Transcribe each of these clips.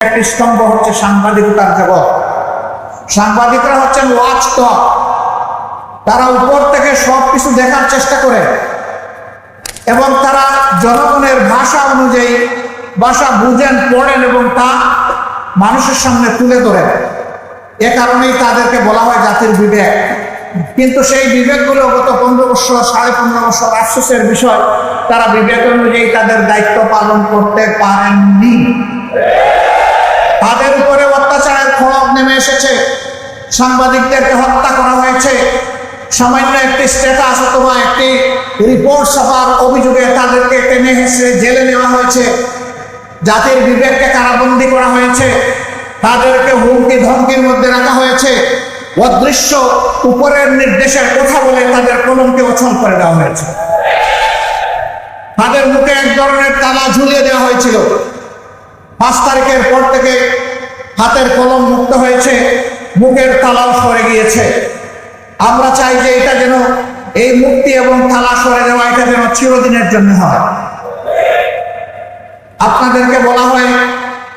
একটি স্তম্ভ হচ্ছে সাংবাদিকতার জগৎ সাংবাদিকরা হচ্ছেন ওয়াচ টক তারা উপর থেকে সব কিছু দেখার চেষ্টা করে। এবং তারা জনগণের ভাষা অনুযায়ী ভাষা বুঝেন, পড়েন এবং তা মানুষের সামনে তুলে ধরেন। এ কারণেই তাদেরকে বলা হয় জাতির বিবেক। কিন্তু সেই বিবেকগুলো গত পনেরো বছর, সাড়ে পনেরো বছর আফসোসের বিষয়। তারা বিবেক অনুযায়ী তাদের দায়িত্ব পালন করতে পারেননি তাদের উপরে অত্যাচারের খড়গ নেমে এসেছে। সাংবাদিকদেরকে হত্যা করা হয়েছে। সামান্য একটি স্ট্যাটাস অথবা একটি রিপোর্ট ছাপার অভিযোগে তাদেরকে টেনে হেসে জেলে নেওয়া হয়েছে। জাতির বিবেককে কারাবন্দি করা হয়েছে। তাদেরকে হুমকি ধমকির মধ্যে রাখা হয়েছে। অদৃশ্য উপরের নির্দেশের কথা বলে তাদের কলমকে অচল করে দেওয়া হয়েছে। তাদের মুখে এক ধরনের তালা ঝুলিয়ে দেওয়া হয়েছিল। পাঁচ তারিখের পর থেকে হাতের কলম মুক্ত হয়েছে, মুখের তালাও সরে গিয়েছে। আমরা চাই যে এটা যেন এই মুক্তি এবং তালা সরে যাওয়া এটা যেন চিরদিনের জন্য হয়। আপনাদেরকে বলা হয়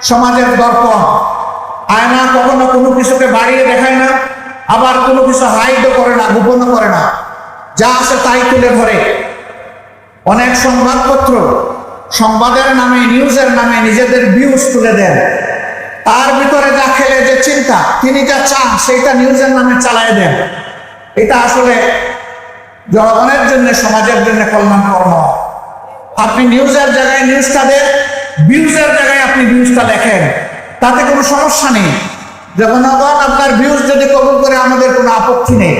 সমাজের দর্পণ। আয়না কখনো কোনো কিছুকে বাড়িয়ে দেখায় না, আবার কোনো কিছু হাইডও করে না গোপনও করে না। যা আছে তাই তুলে ধরে। অনেক সংবাদপত্র সংবাদের নামে নিউজের নামে নিজেদের ভিউজ তুলে দেন তার ভিতরে যা খেলে যে চিন্তা, তিনি যা চান সেইটা নিউজের নামে চালায় দেন। এটা আসলে জনগণের জন্য, সমাজের জন্য কল্যাণকর নয় আপনি নিউজের জায়গায় নিউজটা দেন, ভিউজের জায়গায় আপনি ভিউজটা লেখেন। তাতে কোনো সমস্যা নেই। জনগণ আপনার ভিউজ যদি কবুল করে, আমাদের কোনো আপত্তি নেই।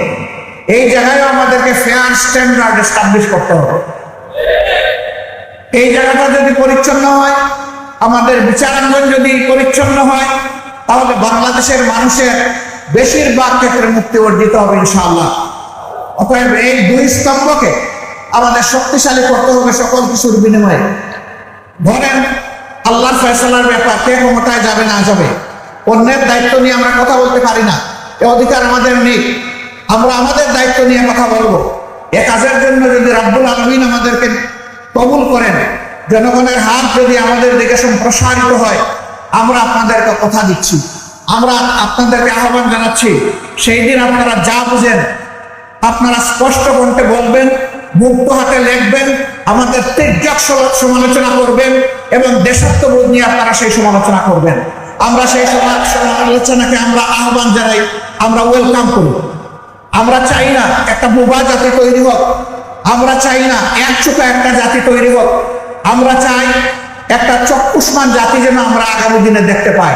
এই জায়গায় আমাদেরকে ফেয়ার স্ট্যান্ডার্ড এস্টাবলিশ করতে হবে। এই জায়গাটা যদি পরিচ্ছন্ন হয়, আমাদের বিচারাঙ্গন যদি পরিচ্ছন্ন হয় তাহলে বাংলাদেশের মানুষের বেশিরভাগ ক্ষেত্রে মুক্তি অর্জিত হবে ইনশাআল্লাহ। অতএব এই দুই স্তম্ভকে আমাদের শক্তিশালী করতে হবে সকল কিছুর বিনিময়ে। ধরেন, আল্লাহর ফয়সালার ব্যাপার, কে ক্ষমতায় যাবে, না যাবে? অন্যের দায়িত্ব নিয়ে আমরা কথা বলতে পারি না। এ অধিকার আমাদের নেই। আমরা আমাদের দায়িত্ব নিয়ে কথা বলব। এ কাজের জন্য যদি রাব্বুল আলমিন আমাদেরকে কবুল করেন, জনগণের হাত যদি আমাদের দিকে সম্প্রসারিত হয় আমরা আপনাদেরকে কথা দিচ্ছি। আমরা আপনাদেরকে আহ্বান জানাচ্ছি, সেই দিন আপনারা যা বুঝেন, আপনারা স্পষ্ট কণ্ঠে বলবেন মুক্ত হাতে লিখবেন, আমাদের তীর্যক সমালোচনা করবেন এবং দেশাত্মবোধ নিয়ে আপনারা সেই সমালোচনা করবেন। আমরা সেই সমা- সমালোচনাকে আমরা আহ্বান জানাই, আমরা ওয়েলকাম করি। আমরা চাই না একটা বোবা জাতি তৈরি হোক, আমরা চাই না এক চোখা একটা জাতি তৈরি হোক। আমরা চাই একটা চক্ষুষ্মান জাতি যেন আমরা আগামী দিনে দেখতে পাই।